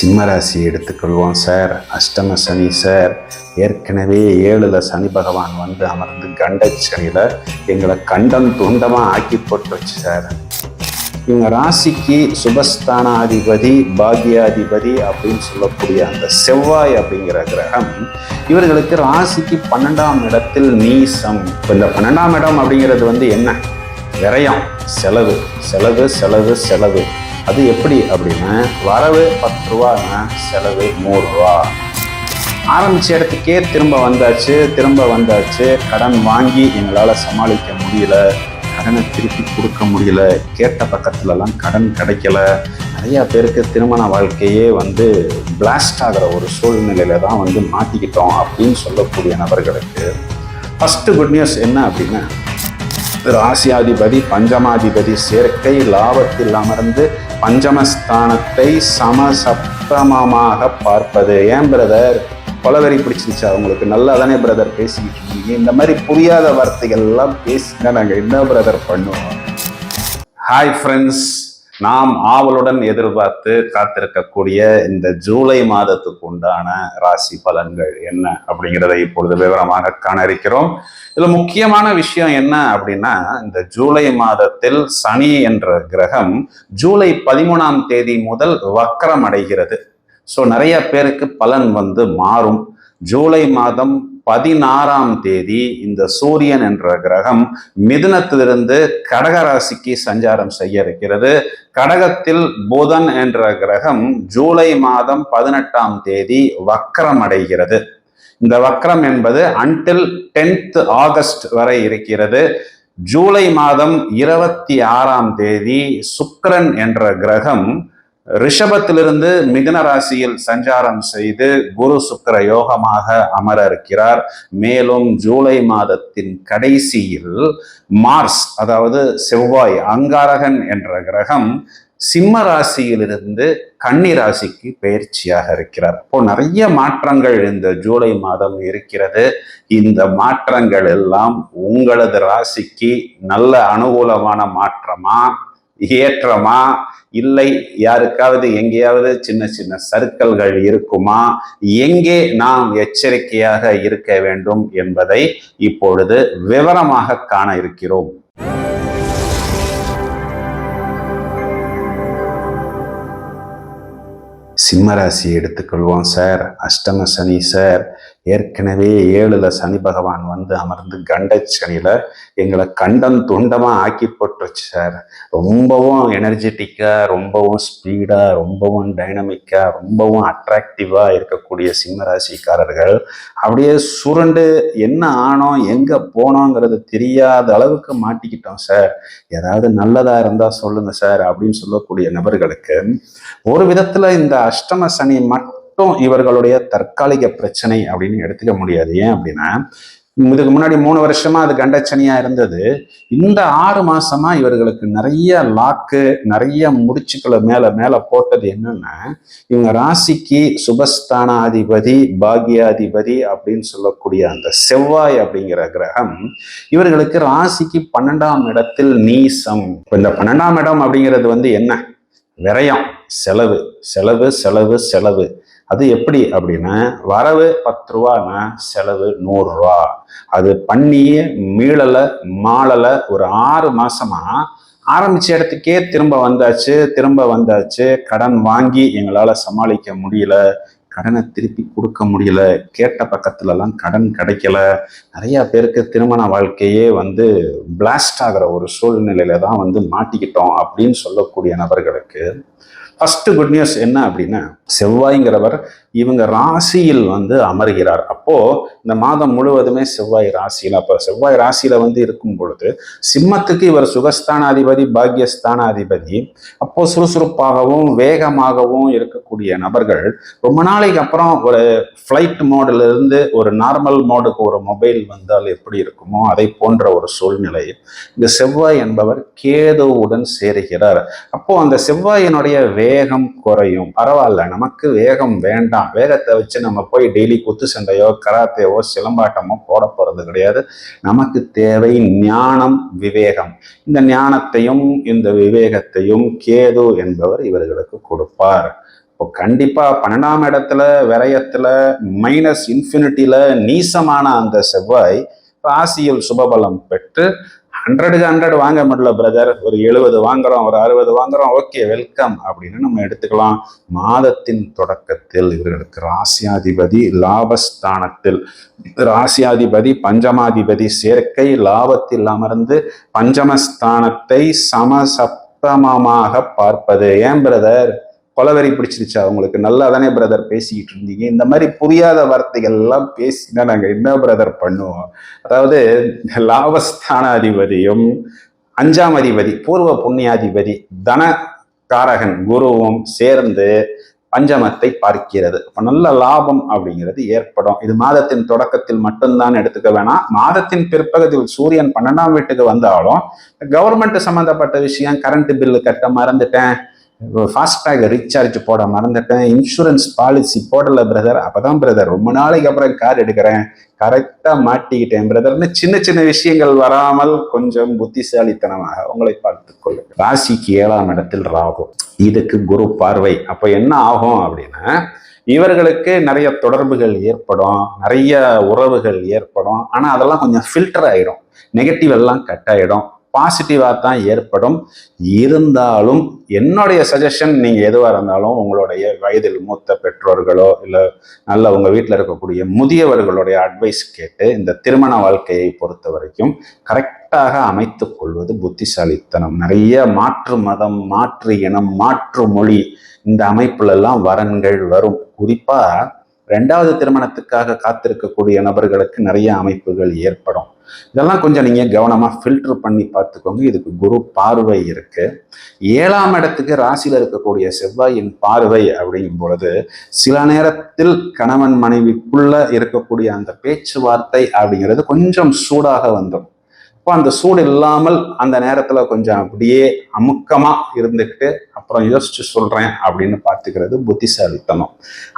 சிம்மராசி எடுத்துக்கொள்வோம் சார். அஷ்டம சனி சார். ஏற்கனவே ஏழில் சனி பகவான் வந்து அமர்ந்து கண்ட சனியில் எங்களை கண்டம் துண்டமாக ஆக்கி போட்டுருச்சு சார். இவங்க ராசிக்கு சுபஸ்தானாதிபதி பாக்யாதிபதி அப்படின்னு சொல்லக்கூடிய அந்த செவ்வாய் அப்படிங்கிற கிரகம் இவர்களுக்கு ராசிக்கு பன்னெண்டாம் இடத்தில் நீசம் இப்போ இந்த பன்னெண்டாம் இடம் அப்படிங்கிறது வந்து என்ன? விரயம் செலவு. செலவு செலவு செலவு. அது எப்படி அப்படின்னா வரவு பத்து ரூபான்னா செலவு நூறுரூவா ஆரம்பிச்ச இடத்துக்கே திரும்ப வந்தாச்சு திரும்ப வந்தாச்சு கடன் வாங்கி எங்களால் சமாளிக்க முடியல கடனை திருப்பி கொடுக்க முடியல கேட்ட பக்கத்துலலாம் கடன் கிடைக்கல. நிறையா பேருக்கு திருமண வாழ்க்கையே வந்து பிளாஸ்ட் ஆகிற ஒரு சூழ்நிலையில தான் வந்து மாட்டிக்கிட்டோம் அப்படின்னு சொல்லக்கூடிய நபர்களுக்கு ஃபஸ்ட்டு குட் நியூஸ் என்ன அப்படின்னா ராசியாதிபதி பஞ்சமாதிபதி சேர்க்கை லாபத்தில் அமர்ந்து பஞ்சமஸ்தானத்தை சமசப்தமமாக பார்ப்பது. ஏன் பிரதர் கொலவெறி பிடிச்சிருச்சா உங்களுக்கு நல்லா தானே பிரதர் பேசிக்கிட்டு இருக்கீங்க. இந்த மாதிரி புரியாத வார்த்தைகள்லாம் பேசினா நாங்கள் என்ன பிரதர் பண்ணுவோம்? ஹாய் ஃப்ரெண்ட்ஸ் நாம் ஆவலுடன் எதிர்பார்த்து காத்திருக்கக்கூடிய இந்த ஜூலை மாதத்துக்கு உண்டான ராசி பலன்கள் என்ன அப்படிங்கிறத இப்பொழுது விவரமாக காண இருக்கிறோம் இதுல முக்கியமான விஷயம் என்ன அப்படின்னா இந்த ஜூலை மாதத்தில் சனி என்ற கிரகம் ஜூலை பதிமூணாம் தேதி முதல் வக்கரம் அடைகிறது. ஸோ நிறைய பேருக்கு பலன் வந்து மாறும். ஜூலை மாதம் பதினாறாம் தேதி இந்த சூரியன் என்ற கிரகம் மிதுனத்திலிருந்து கடக ராசிக்கு சஞ்சாரம் செய்ய இருக்கிறது. கடகத்தில் புதன் என்ற கிரகம் ஜூலை மாதம் பதினெட்டாம் தேதி வக்கரம் அடைகிறது. இந்த வக்கரம் என்பது அன்டில் டென்த் ஆகஸ்ட் வரை இருக்கிறது. ஜூலை மாதம் இருபத்தி ஆறாம் தேதி சுக்கரன் என்ற கிரகம் ரிஷபத்திலிருந்து மிதன ராசியில் சஞ்சாரம் செய்து குரு சுக்கர யோகமாக அமர இருக்கிறார் மேலும் ஜூலை மாதத்தின் கடைசியில் மார்ஸ் அதாவது செவ்வாய் அங்காரகன் என்ற கிரகம் சிம்ம ராசியிலிருந்து கன்னி ராசிக்கு பயிற்சியாக இருக்கிறார். இப்போ நிறைய மாற்றங்கள் இந்த ஜூலை மாதம் இருக்கிறது. இந்த மாற்றங்கள் எல்லாம் உங்களது ராசிக்கு நல்ல அனுகூலமான மாற்றமா? ஏற்றமா? இல்லை யாருக்காவது எங்கேயாவது சின்ன சின்ன சர்க்கல்கள் இருக்குமா? எங்கே நாம் எச்சரிக்கையாக இருக்க வேண்டும் என்பதை இப்பொழுது விவரமாக காண இருக்கிறோம். சிம்மராசி எடுத்துக்கொள்வோம் சார். அஷ்டம சனி சார். ஏற்கனவே ஏழுல சனி பகவான் வந்து அமர்ந்து கண்ட சனியில எங்களை கண்டம் துண்டமா ஆக்கி போட்டுருச்சு சார். ரொம்பவும் எனர்ஜெட்டிக்கா ரொம்பவும் ஸ்பீடா ரொம்பவும் டைனமிக்கா ரொம்பவும் அட்ராக்டிவா இருக்கக்கூடிய சிம்ம ராசிக்காரர்கள் அப்படியே சுருண்டு என்ன ஆனோம் எங்க போனோங்கிறது தெரியாத அளவுக்கு மாட்டிக்கிட்டோம் சார். ஏதாவது நல்லதா இருந்தா சொல்லுங்க சார் அப்படின்னு சொல்லக்கூடிய நபர்களுக்கு ஒரு விதத்துல இந்த அஷ்டம சனி மட்டும் இவர்களுடைய தற்காலிக பிரச்சனை அப்படின்னு எடுத்துக்க முடியாது. ஏன் அப்படின்னா இதுக்கு முன்னாடி மூணு வருஷமா அது கண்டச்சனியா இருந்தது. இந்த ஆறு மாசமா இவர்களுக்கு நிறைய லாக்கு நிறைய முடிச்சுக்களை மேல மேல போட்டது என்னன்னா இவங்க ராசிக்கு சுபஸ்தானாதிபதி பாக்யாதிபதி அப்படின்னு சொல்லக்கூடிய அந்த செவ்வாய் அப்படிங்கிற கிரகம் இவர்களுக்கு ராசிக்கு பன்னெண்டாம் இடத்தில் நீசம். இந்த பன்னெண்டாம் இடம் அப்படிங்கிறது வந்து என்ன? விரயம் செலவு செலவு செலவு செலவு. அது எப்படி அப்படின்னா வரவு பத்து ரூபான்னா செலவு நூறுரூவா அது பண்ணியே மீளலை மாளலை ஒரு ஆறு மாசமா ஆரம்பிச்ச இடத்துக்கே திரும்ப வந்தாச்சு திரும்ப வந்தாச்சு. கடன் வாங்கி எங்களால் சமாளிக்க முடியல. கடனை திருப்பி கொடுக்க முடியல. கேட்ட பக்கத்துலலாம் கடன் கிடைக்கல. நிறையா பேருக்கு திருமண வாழ்க்கையே வந்து பிளாஸ்ட் ஆகிற ஒரு சூழ்நிலையில தான் வந்து மாட்டிக்கிட்டோம் அப்படின்னு சொல்லக்கூடிய நபர்களுக்கு ஃபஸ்ட்டு குட் நியூஸ் என்ன அப்படின்னா செவ்வாய்ங்கிறவர் இவங்க ராசியில் வந்து அமர்கிறார். அப்போ இந்த மாதம் முழுவதுமே செவ்வாய் ராசியில் அப்போ செவ்வாய் ராசியில வந்து இருக்கும் பொழுது சிம்மத்துக்கு இவர் சுகஸ்தானாதிபதி பாக்யஸ்தானாதிபதி. அப்போ சுறுசுறுப்பாகவும் வேகமாகவும் இருக்கக்கூடிய நபர்கள் ரொம்ப நாளைக்கு அப்புறம் ஒரு ஃப்ளைட் மோடில் இருந்து ஒரு நார்மல் மோடுக்கு ஒரு மொபைல் வந்தால் எப்படி இருக்குமோ அதை போன்ற ஒரு சூழ்நிலை. இந்த செவ்வாய் என்பவர் கேதுவுடன் சேருகிறார். அப்போ அந்த செவ்வாயினுடைய வேகம் குறையும். பரவாயில்ல நமக்கு வேகம் வேண்டாம். வேகத்தை வச்சு நம்ம போய் டெய்லி குத்து சண்டையோ கராத்தேவோ சிலம்பாட்டமோ போட போகிறது கிடையாது. நமக்கு தேவை ஞானம் விவேகம். இந்த ஞானத்தையும் இந்த விவேகத்தையும் கேது என்பவர் இவர்களுக்கு கொடுப்பார். இப்போ கண்டிப்பாக பன்னெண்டாம் இடத்துல விரயத்தில் மைனஸ் இன்ஃபினிட்டியில் நீசமான அந்த செவ்வாய் ராசியில் சுபபலம் பெற்று ஹண்ட்ரடுக்கு ஹண்ட்ரட் வாங்க முடியல பிரதர் ஒரு எழுபது வாங்குறோம் ஒரு அறுபது வாங்குறோம் ஓகே வெல்கம் அப்படின்னு நம்ம எடுத்துக்கலாம். மாதத்தின் தொடக்கத்தில் இவர்களுக்கு ராசியாதிபதி லாபஸ்தானத்தில். ராசியாதிபதி பஞ்சமாதிபதி சேர்க்கை லாபத்தில் அமர்ந்து பஞ்சமஸ்தானத்தை சமசப்தமமாக பார்ப்பது. ஏன் பிரதர் கொலவெறி பிடிச்சிருச்சா உங்களுக்கு நல்லா தானே பிரதர் பேசிக்கிட்டு இருந்தீங்க. இந்த மாதிரி புரியாத வார்த்தைகள் எல்லாம் பேசினா நாங்கள் என்ன பிரதர் பண்ணுவோம்? அதாவது லாபஸ்தானாதிபதியும் அஞ்சாம் அதிபதி பூர்வ புண்ணியாதிபதி தன காரகன் குருவும் சேர்ந்து பஞ்சமத்தை பார்க்கிறது. அப்ப நல்ல லாபம் அப்படிங்கிறது ஏற்படும். இது மாதத்தின் தொடக்கத்தில் மட்டும்தான் எடுத்துக்க வேணாம். மாதத்தின் பிற்பகுதியில் சூரியன் பன்னெண்டாம் வீட்டுக்கு வந்தாலும் கவர்மெண்ட் சம்மந்தப்பட்ட விஷயம் கரண்ட் பில்லு கட்ட மறந்துட்டேன். ஃபாஸ்டாக் ரீசார்ஜ் போட மறந்துட்டேன். இன்சூரன்ஸ் பாலிசி போடல பிரதர் அப்போதான் பிரதர் ரொம்ப நாளைக்கு அப்புறம் கார் எடுக்கிறேன். கரெக்டாக மாட்டிக்கிட்டேன் பிரதர்னு சின்ன சின்ன விஷயங்கள் வராமல் கொஞ்சம் புத்திசாலித்தனமாக உங்களை பார்த்துக்கொள்ளுங்க ராசிக்கு ஏழாம் இடத்தில் ராகு. இதுக்கு குரு பார்வை. அப்போ என்ன ஆகும் அப்படின்னா இவர்களுக்கு நிறைய தொடர்புகள் ஏற்படும் நிறைய உறவுகள் ஏற்படும். ஆனால் அதெல்லாம் கொஞ்சம் ஃபில்டர் ஆகிடும் நெகட்டிவ் எல்லாம் கட் ஆகிடும் பாசிட்டிவாக தான் ஏற்படும். இருந்தாலும் என்னுடைய சஜஷன் நீங்கள் எதுவாக இருந்தாலும் உங்களுடைய வயதில் மூத்த பெற்றோர்களோ இல்லை நல்ல உங்கள் வீட்டில் இருக்கக்கூடிய முதியவர்களுடைய அட்வைஸ் கேட்டு இந்த திருமண வாழ்க்கையை பொறுத்த வரைக்கும் கரெக்டாக அமைத்து கொள்வது புத்திசாலித்தனம். நிறைய மாற்று மதம் மாற்று இனம் மாற்று மொழி இந்த அமைப்புலெல்லாம் வரன்கள் வரும். குறிப்பாக ரெண்டாவது திருமணத்துக்காக காத்திருக்கக்கூடிய நபர்களுக்கு நிறைய அமைப்புகள் ஏற்படும். இதெல்லாம் கொஞ்சம் நீங்கள் கவனமாக ஃபில்டர் பண்ணி பார்த்துக்கோங்க. இதுக்கு குரு பார்வை இருக்கு. ஏழாம் இடத்துக்கு ராசியில் இருக்கக்கூடிய செவ்வாயின் பார்வை அப்படிங்கும் பொழுது சில நேரத்தில் கணவன் மனைவிக்குள்ள இருக்கக்கூடிய அந்த பேச்சுவார்த்தை அப்படிங்கிறது கொஞ்சம் சூடாக வந்துடும். இப்போ அந்த சூடு இல்லாமல் அந்த நேரத்தில் கொஞ்சம் அப்படியே அமுக்கமாக இருந்துக்கிட்டு அப்புறம் யோசிச்சு சொல்கிறேன் அப்படின்னு பார்த்துக்கிறது புத்திசாலித்தனம்.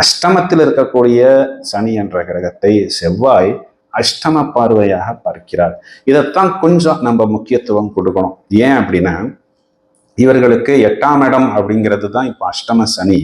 அஷ்டமத்தில் இருக்கக்கூடிய சனி என்ற கிரகத்தை செவ்வாய் அஷ்டம பார்வையாக பார்க்கிறார். இதைத்தான் கொஞ்சம் நம்ம முக்கியத்துவம் கொடுக்கணும். ஏன் அப்படின்னா இவர்களுக்கு எட்டாம் இடம் அப்படிங்கிறது தான் இப்போ அஷ்டம சனி.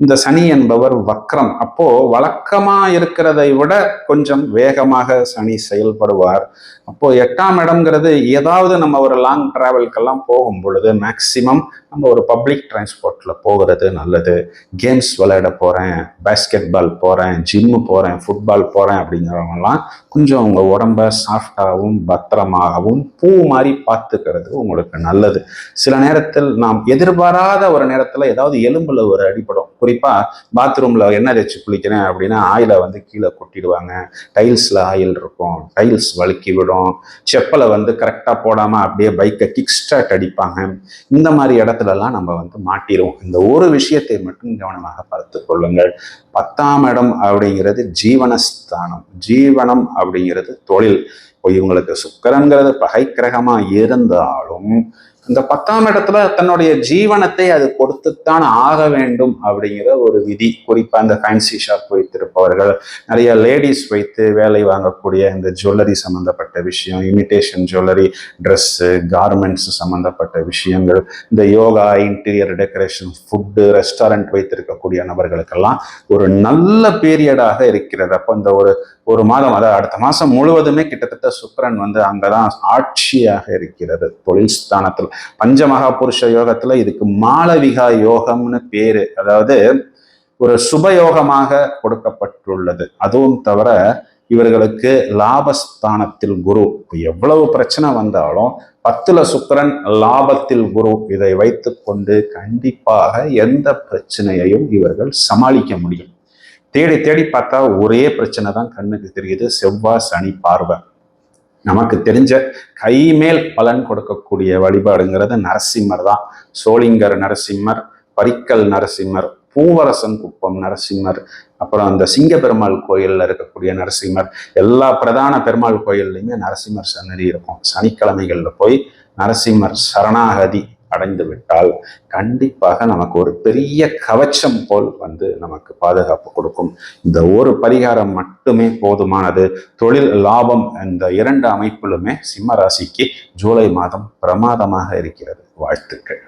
இந்த சனி என்பவர் வக்ரம். அப்போ வழக்கமா இருக்கிறதை விட கொஞ்சம் வேகமாக சனி செயல்படுவார். அப்போ எட்டாம் இடம்ங்கிறது ஏதாவது நம்ம ஒரு லாங் டிராவல்க்கெல்லாம் போகும் பொழுது மேக்சிமம் நம்ம ஒரு பப்ளிக் டிரான்ஸ்போர்ட்ல போகிறது நல்லது. கேம்ஸ் விளையாட போறேன் பேஸ்கெட் பால் போறேன் ஜிம்மு போறேன் ஃபுட்பால் போறேன் அப்படிங்கிறவங்கலாம் கொஞ்சம் உங்க உடம்ப சாஃப்டாகவும் பத்திரமாகவும் பூ மாதிரி பார்த்துக்கிறது உங்களுக்கு நல்லது. சில நேரத்தில் நாம் எதிர்பாராத ஒரு நேரத்தில் ஏதாவது எலும்புல ஒரு அடிப்படும் குறிப்பாக பாத்ரூமில் என்ன வச்சு குளிக்கிறேன் அப்படின்னா ஆயிலை வந்து கீழே கொட்டிடுவாங்க. டைல்ஸில் ஆயில் இருக்கும். டைல்ஸ் வழுக்கி விடும். செப்பலை வந்து கரெக்டாக போடாமல் அப்படியே பைக்கை கிக் ஸ்டார்ட் அடிப்பாங்க. இந்த மாதிரி இடத்துலலாம் நம்ம வந்து மாட்டிடுவோம் இந்த ஒரு விஷயத்தை மட்டும் கவனமாக பார்த்து கொள்ளுங்கள். பத்தாம் இடம் அப்படிங்கிறது ஜீவனஸ்தானம். ஜீவனம் அப்படிங்கிறது தொழில். இப்போ இவங்களுக்கு சுக்கரங்கிறது பகை இருந்தாலும் இந்த பத்தாம் இடத்துல தன்னுடைய ஜீவனத்தை அது கொடுத்துத்தான் ஆக வேண்டும் அப்படிங்கிற ஒரு விதி. குறிப்பா இந்த ஃபேன்சி ஷாப் வைத்திருப்பவர்கள் நிறைய லேடிஸ் வைத்து வேலை வாங்கக்கூடிய இந்த ஜுவல்லரி சம்பந்தப்பட்ட விஷயம் இமிட்டேஷன் ஜுவல்லரி ட்ரெஸ்ஸு கார்மெண்ட்ஸ் சம்பந்தப்பட்ட விஷயங்கள் இந்த yoga interior decoration food restaurant வைத்திருக்கக்கூடிய நபர்களுக்கெல்லாம் ஒரு நல்ல பீரியடாக இருக்கிறது. அப்போ இந்த ஒரு ஒரு மாதம் அதாவது அடுத்த மாதம் முழுவதுமே கிட்டத்தட்ட சுக்கரன் வந்து அங்கதான் ஆட்சியாக இருக்கிறது. தொழில் ஸ்தானத்தில் பஞ்சமகா புருஷ யோகத்துல இதுக்கு மாளவிகா யோகம்னு பேரு. அதாவது ஒரு சுபயோகமாக கொடுக்கப்பட்டுள்ளது. அதுவும் தவிர இவர்களுக்கு லாபஸ்தானத்தில் குரு. எவ்வளவு பிரச்சனை வந்தாலும் பத்துல சுக்கரன் லாபத்தில் குரு. இதை வைத்துக்கொண்டு கண்டிப்பாக எந்த பிரச்சனையையும் இவர்கள் சமாளிக்க முடியும். தேடி தேடி பார்த்தா ஒரே பிரச்சனை தான் கண்ணுக்கு தெரியுது. செவ்வாய் சனி பார்வை. நமக்கு தெரிஞ்ச கைமேல் பலன் கொடுக்கக்கூடிய வழிபாடுங்கிறது நரசிம்மர் தான். சோளிங்கர் நரசிம்மர் பரிக்கல் நரசிம்மர் பூவரசன் குப்பம் நரசிம்மர் அப்புறம் அந்த சிங்க பெருமாள் கோயிலில் இருக்கக்கூடிய நரசிம்மர். எல்லா பிரதான பெருமாள் கோயில்லையுமே நரசிம்மர் சன்னதி இருக்கும். சனிக்கிழமைகளில் போய் நரசிம்மர் சரணாகதி அடைந்து விட்டால் கண்டிப்பாக நமக்கு ஒரு பெரிய கவச்சம் போல் வந்து நமக்கு பாதுகாப்பு கொடுக்கும். இந்த ஒரு பரிகாரம் மட்டுமே போதுமானது. தொழில் லாபம் இந்த இரண்டு அமைப்பிலுமே சிம்ம ராசிக்கு ஜூலை மாதம் பிரமாதமாக இருக்கிறது. வாழ்த்துக்கள்.